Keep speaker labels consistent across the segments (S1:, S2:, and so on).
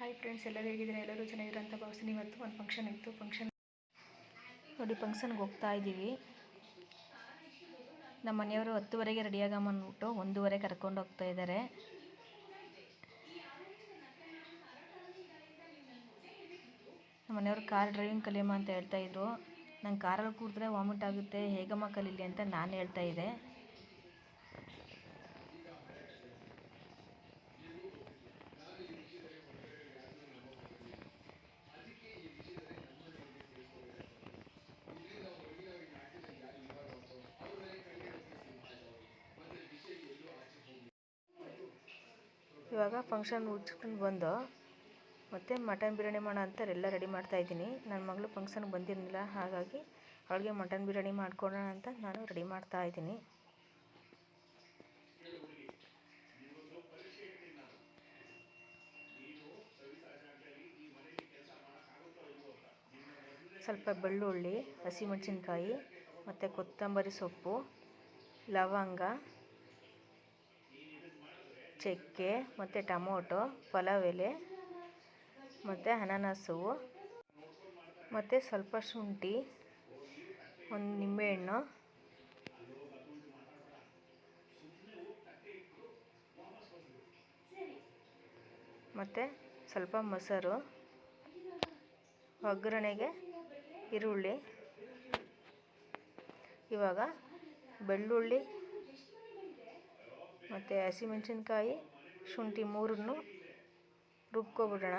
S1: Hi friends, ಎಲ್ಲರೂ ಹೇಗಿದ್ದಾರೆ? ಎಲ್ಲರೂ ಚೆನ್ನಾಗಿರೋಂಥ ಅಂತ ಭಾವಿಸ್ತೀನಿ. ಇವತ್ತು ಒಂದು ಫಂಕ್ಷನ್ ಇತ್ತು. ಫಂಕ್ಷನ್ ನೋಡಿ ಫಂಕ್ಷನ್ಗೆ ಹೋಗ್ತಾ ಇದ್ದೀವಿ. ನಮ್ಮ ಮನೆಯವರು ಹತ್ತುವರೆಗೆ ರೆಡಿಯಾಗಮ್ಮ ಅಂದ್ಬಿಟ್ಟು ಒಂದೂವರೆ ಕರ್ಕೊಂಡು ಹೋಗ್ತಾ ಇದ್ದಾರೆ. ನಮ್ಮ ಮನೆಯವರು ಕಾರ್ ಡ್ರೈವಿಂಗ್ ಕಲಿಯಮ್ಮ ಅಂತ ಹೇಳ್ತಾ ಇದ್ರು. ನಂಗೆ ಕಾರಲ್ಲಿ ಕೂರಿದ್ರೆ ವಾಮಿಟ್ ಆಗುತ್ತೆ. ಹೇಗಮ್ಮ ಕಲೀಲಿ ಅಂತ ನಾನು ಹೇಳ್ತಾ ಇದ್ದೆ. ಇವಾಗ ಫಂಕ್ಷನ್ ಮುಗಿಸ್ಕೊಂಡು ಬಂದು ಮತ್ತು ಮಟನ್ ಬಿರಿಯಾನಿ ಮಾಡೋ ಅಂತ ಎಲ್ಲ ರೆಡಿ ಮಾಡ್ತಾ ಇದ್ದೀನಿ. ನನ್ನ ಮಗಳು ಫಂಕ್ಷನ್ಗೆ ಬಂದಿರಲಿಲ್ಲ, ಹಾಗಾಗಿ ಅವಳಿಗೆ ಮಟನ್ ಬಿರಿಯಾನಿ ಮಾಡ್ಕೊಡೋಣ ಅಂತ ನಾನು ರೆಡಿ ಮಾಡ್ತಾ ಇದ್ದೀನಿ. ಸ್ವಲ್ಪ ಬೆಳ್ಳುಳ್ಳಿ, ಹಸಿಮೆಣಸಿನ್ಕಾಯಿ, ಮತ್ತು ಕೊತ್ತಂಬರಿ ಸೊಪ್ಪು, ಲವಂಗ ಚಕ್ಕೆ, ಮತ್ತು ಟೊಮೊಟೊ ಪಲಾವ್ ಎಲೆ ಮತ್ತು ಅನಾನಸು ಮತ್ತು ಸ್ವಲ್ಪ ಶುಂಠಿ, ಒಂದು ನಿಂಬೆಹಣ್ಣು. ಮತ್ತು ಸ್ವಲ್ಪ ಮೊಸರು, ಒಗ್ಗರಣೆಗೆ ಈರುಳ್ಳಿ, ಇವಾಗ ಬೆಳ್ಳುಳ್ಳಿ ಮತ್ತು ಹಸಿಮೆಣಸಿನ್ಕಾಯಿ ಶುಂಠಿ ಮೂರನ್ನು ರುಬ್ಕೊಬಿಡೋಣ.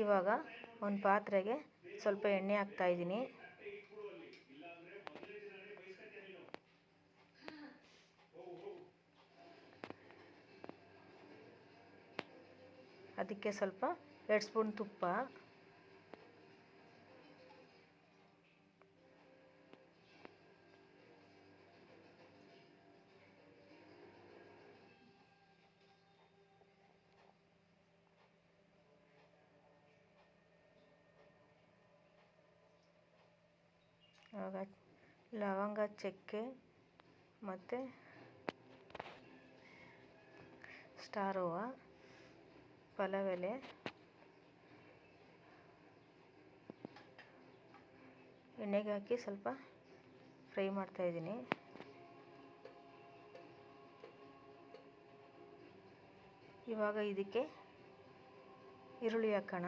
S1: ಇವಾಗ ಒಂದು ಪಾತ್ರೆಗೆ ಸ್ವಲ್ಪ ಎಣ್ಣೆ ಹಾಕ್ತಾಯಿದ್ದೀನಿ ಅದಕ್ಕೆ ಸ್ವಲ್ಪ ಎರಡು ಸ್ಪೂನ್ ತುಪ್ಪ. ಆವಾಗ ಲವಂಗ ಚಕ್ಕೆ ಮತ್ತು ಸ್ಟಾರ್ ಹೂವು ಪಲಾವ್ ಎಲೆ ಎಣ್ಣೆಗೆ ಹಾಕಿ ಸ್ವಲ್ಪ ಫ್ರೈ ಮಾಡ್ತಾಯಿದ್ದೀನಿ ಇವಾಗ ಇದಕ್ಕೆ ಈರುಳ್ಳಿ ಹಾಕೋಣ.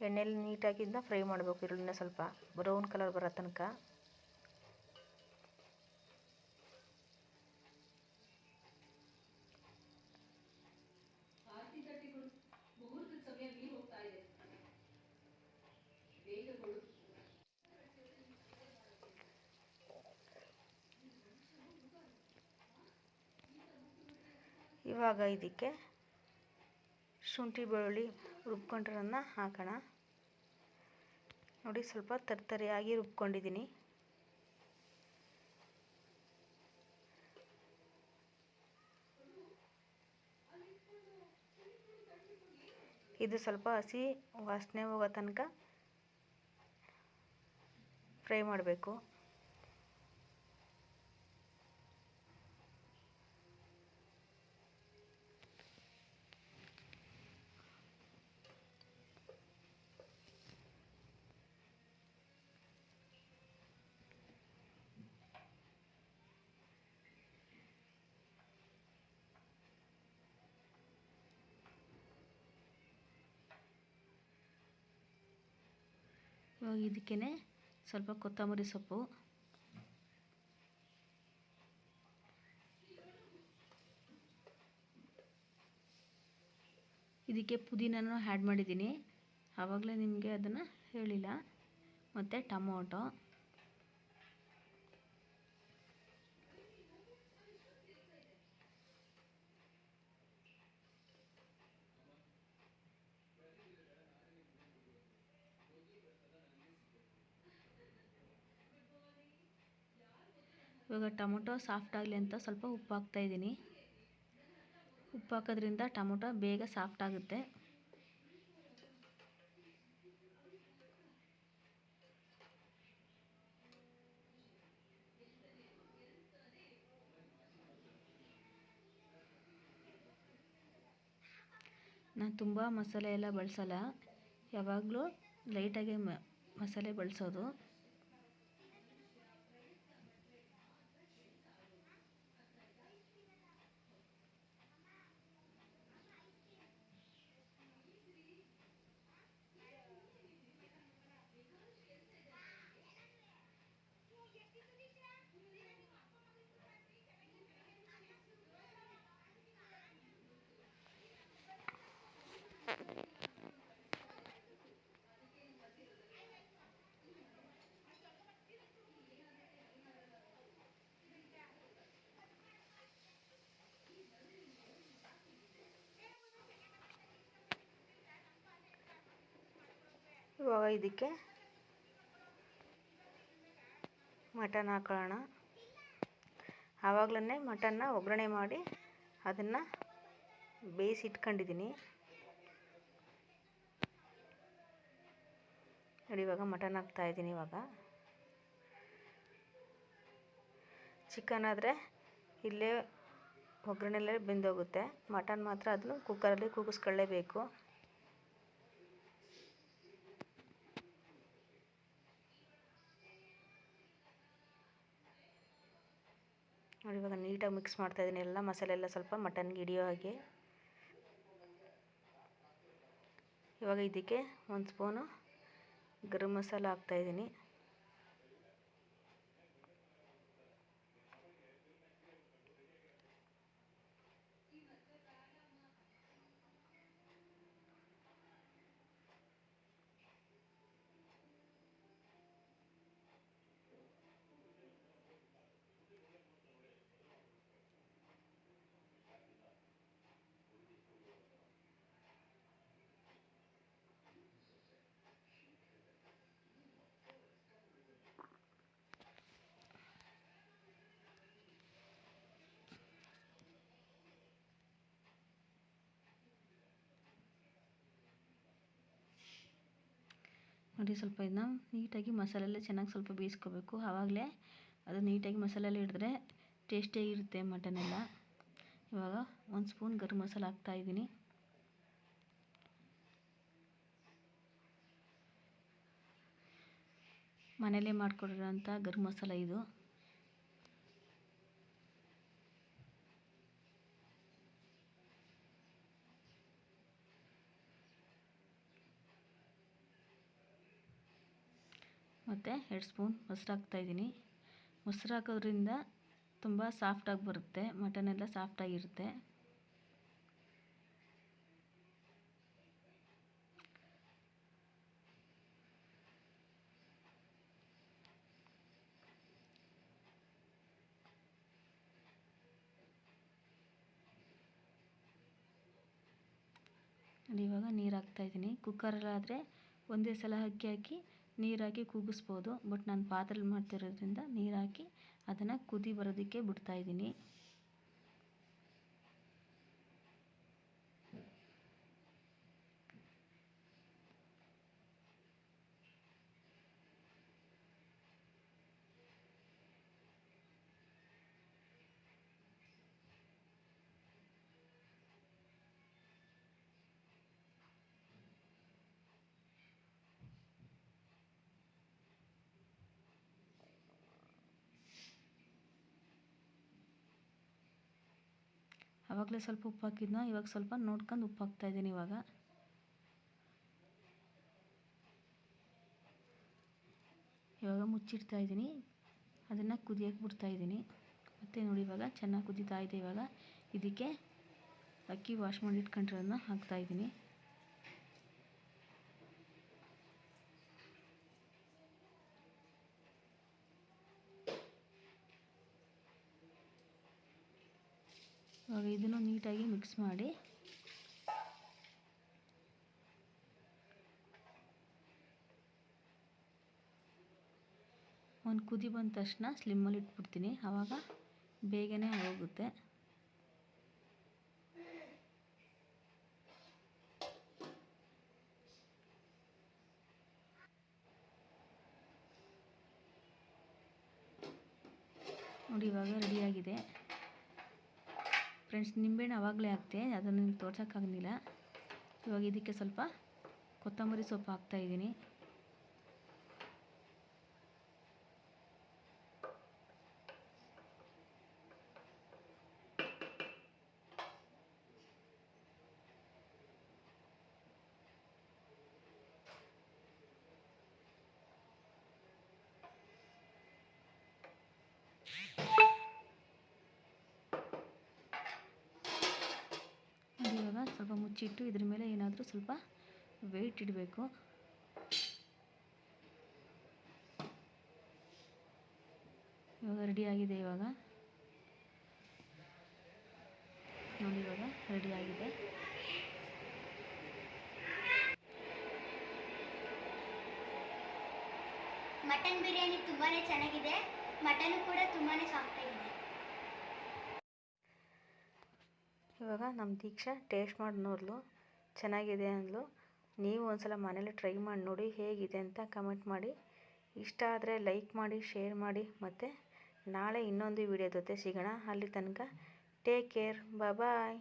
S1: ಎಣ್ಣೆಲಿ ನೀಟಾಗಿದ್ದ ಫ್ರೈ ಮಾಡಬೇಕು, ಈರುಳ್ಳಿನ ಸ್ವಲ್ಪ. ಬ್ರೌನ್ ಕಲರ್ ಬರೋ ತನಕ. ಇವಾಗ ಇದಕ್ಕೆ ಶುಂಠಿ ಬೆಳ್ಳುಳ್ಳಿ ರುಬ್ಕೊಂಡಿರೋದನ್ನ ಹಾಕೋಣ. ನೋಡಿ ಸ್ವಲ್ಪ ತರ್ತರಿಯಾಗಿ ರುಬ್ಕೊಂಡಿದ್ದೀನಿ. ಇದು ಸ್ವಲ್ಪ ಹಸಿ ವಾಸನೆ ಹೋಗೋ ತನಕ ಫ್ರೈ ಮಾಡಬೇಕು. ಇವಾಗ ಇದಕ್ಕೇ ಸ್ವಲ್ಪ ಕೊತ್ತಂಬರಿ ಸೊಪ್ಪು. ಇದಕ್ಕೆ ಪುದೀನೂ ಆ್ಯಡ್ ಮಾಡಿದ್ದೀನಿ. ಆವಾಗಲೇ ನಿಮಗೆ ಅದನ್ನು ಹೇಳಿಲ್ಲ. ಮತ್ತು ಟೊಮೊಟೊ. ಇವಾಗ ಟೊಮೊಟೊ ಸಾಫ್ಟ್ ಆಗಲಿ ಅಂತ ಸ್ವಲ್ಪ ಉಪ್ಪು ಹಾಕ್ತಾ ಇದ್ದೀನಿ. ಉಪ್ಪು ಹಾಕೋದ್ರಿಂದ ಟೊಮೊಟೊ ಬೇಗ ಸಾಫ್ಟ್ ಆಗುತ್ತೆ. ನಾನು ತುಂಬ ಮಸಾಲೆ ಎಲ್ಲ ಬಳಸಲ್ಲ. ಯಾವಾಗಲೂ ಲೈಟಾಗೆ ಮಸಾಲೆ ಬಳಸೋದು. ಇವಾಗ ಇದಕ್ಕೆ ಮಟನ್ ಹಾಕೊಳ್ಳೋಣ. ಆವಾಗಲೇ ಮಟನ್ನ ಒಗ್ಗರಣೆ ಮಾಡಿ ಅದನ್ನು ಬೇಯಿಸಿ ಇಟ್ಕೊಂಡಿದ್ದೀನಿ. ನೋಡಿ ಇವಾಗ ಮಟನ್ ಹಾಕ್ತಾಯಿದ್ದೀನಿ ಇವಾಗ. ಚಿಕನ್ ಆದರೆ ಇಲ್ಲೇ ಒಗ್ಗರಣೆಲ್ಲೇ ಬೆಂದೋಗುತ್ತೆ. ಮಟನ್ ಮಾತ್ರ ಅದನ್ನು ಕುಕ್ಕರಲ್ಲಿ ಕೂಗಿಸ್ಕೊಳ್ಳೇಬೇಕು. ಇವಾಗ ನೀಟಾಗಿ ಮಿಕ್ಸ್ ಮಾಡ್ತಾ ಇದ್ದೀನಿ. ಎಲ್ಲ ಮಸಾಲೆ ಎಲ್ಲ ಸ್ವಲ್ಪ ಮಟನ್ಗೆ ಹಿಡಿಯೋ ಹಾಗೆ. ಇವಾಗ ಇದಕ್ಕೆ ಒಂದು ಸ್ಪೂನು ಗರಂ ಮಸಾಲ ಹಾಕ್ತಾಯಿದ್ದೀನಿ ನೋಡಿ ಸ್ವಲ್ಪ ಇದನ್ನ ನೀಟಾಗಿ ಮಸಾಲೆಲ್ಲ ಚೆನ್ನಾಗಿ ಸ್ವಲ್ಪ ಬೇಯಿಸ್ಕೋಬೇಕು. ಆವಾಗಲೇ ಅದು ನೀಟಾಗಿ ಮಸಾಲೆಲ್ಲ ಹಿಡಿದ್ರೆ ಟೇಸ್ಟಿಯಾಗಿರುತ್ತೆ ಮಟನ್ ಎಲ್ಲ. ಇವಾಗ ಒಂದು ಸ್ಪೂನ್ ಗರಂ ಮಸಾಲ ಹಾಕ್ತಾಯಿದ್ದೀನಿ ಮನೇಲೇ ಮಾಡ್ಕೊಡಿರೋಂಥ ಗರಂ ಮಸಾಲೆ ಇದು. ಮತ್ತು ಎರಡು ಸ್ಪೂನ್ ಮೊಸರು ಹಾಕ್ತಾಯಿದ್ದೀನಿ. ಮೊಸರು ಹಾಕೋದ್ರಿಂದ ತುಂಬ ಸಾಫ್ಟಾಗಿ ಬರುತ್ತೆ ಮಟನ್ ಎಲ್ಲ ಸಾಫ್ಟಾಗಿರುತ್ತೆ ಇವಾಗ ನೀರು ಹಾಕ್ತಾಯಿದ್ದೀನಿ. ಕುಕ್ಕರಲ್ಲಾದರೆ ಒಂದೇ ಸಲ ಅಕ್ಕಿ ಹಾಕಿ ನೀರಾಕಿ ಕೂಗಿಸ್ಬೋದು ಬಟ್ ನಾನು ಪಾತ್ರೆಲಿ ಮಾಡ್ತಿರೋದ್ರಿಂದ ನೀರಾಕಿ ಅದನ್ನು ಕುದಿ ಬರೋದಕ್ಕೆ ಬಿಡ್ತಾಯಿದ್ದೀನಿ ಆವಾಗಲೇ ಸ್ವಲ್ಪ ಉಪ್ಪು ಹಾಕಿದ್ನ, ಇವಾಗ ಸ್ವಲ್ಪ ನೋಡ್ಕೊಂಡು ಉಪ್ಪು ಹಾಕ್ತಾಯಿದ್ದೀನಿ ಇವಾಗ. ಇವಾಗ ಮುಚ್ಚಿಡ್ತಾ ಇದ್ದೀನಿ. ಅದನ್ನು ಕುದಿಯೋಕೆ ಬಿಡ್ತಾಯಿದ್ದೀನಿ ಮತ್ತು ನೋಡಿ ಇವಾಗ ಚೆನ್ನಾಗಿ ಕುದೀತಾ ಇದೆ ಇವಾಗ. ಇದಕ್ಕೆ ಅಕ್ಕಿ ವಾಶ್ ಮಾಡಿ ಇಟ್ಕೊಂಡಿರೋದನ್ನ ಹಾಕ್ತಾಯಿದ್ದೀನಿ ಇವಾಗ ಇದನ್ನು ನೀಟಾಗಿ ಮಿಕ್ಸ್ ಮಾಡಿ. ಒಂದು ಕುದಿ ಬಂದ ತಕ್ಷಣ ಸ್ಲಿಮ್ಮಲ್ಲಿ ಇಟ್ಬಿಡ್ತೀನಿ. ಆವಾಗ ಬೇಗನೆ ಹೋಗುತ್ತೆ ನೋಡಿ ಇವಾಗ ರೆಡಿಯಾಗಿದೆ ಫ್ರೆಂಡ್ಸ್ ನಿಂಬೆಹಣ್ಣು ಆವಾಗಲೇ ಹಾಕ್ತೆ ಅದನ್ನು ನಿಮ್ಗೆ ತೋರ್ಸೋಕ್ಕಾಗಲಿಲ್ಲ ಇವಾಗ ಇದಕ್ಕೆ ಸ್ವಲ್ಪ ಕೊತ್ತಂಬರಿ ಸೊಪ್ಪು ಹಾಕ್ತಾಯಿದ್ದೀನಿ ಅದು ಇವಾಗ ಸ್ವಲ್ಪ ಮುಚ್ಚಿಟ್ಟು ಇದ್ರ ಮೇಲೆ ಏನಾದರೂ ಸ್ವಲ್ಪ ವೆಯ್ಟ್ ಇಡಬೇಕು. ಇವಾಗ ರೆಡಿಯಾಗಿದೆ ಇವಾಗ. ನೋಡಿ ಇವಾಗ ರೆಡಿಯಾಗಿದೆ
S2: ಮಟನ್ ಬಿರಿಯಾನಿ ತುಂಬಾನೇ ಚೆನ್ನಾಗಿದೆ. ಮಟನ್ ಕೂಡ ತುಂಬಾ ಸಾಫ್ಟ್
S1: ಇವಾಗ ನಮ್ಮ ದೀಕ್ಷಾ ಟೇಸ್ಟ್ ಮಾಡಿ ನೋಡಲು, ಚೆನ್ನಾಗಿದೆ ಅಂದಳು ನೀವು ಒಂದ್ಸಲ ಮನೇಲಿ ಟ್ರೈ ಮಾಡಿ ನೋಡಿ ಹೇಗಿದೆ ಅಂತ ಕಮೆಂಟ್ ಮಾಡಿ. ಇಷ್ಟ ಆದರೆ ಲೈಕ್ ಮಾಡಿ, ಶೇರ್ ಮಾಡಿ ಮತ್ತು ನಾಳೆ ಇನ್ನೊಂದು ವಿಡಿಯೋ ಜೊತೆ ಸಿಗೋಣ. ಅಲ್ಲಿ ತನಕ ಟೇಕ್ ಕೇರ್ ಬಾಯ್.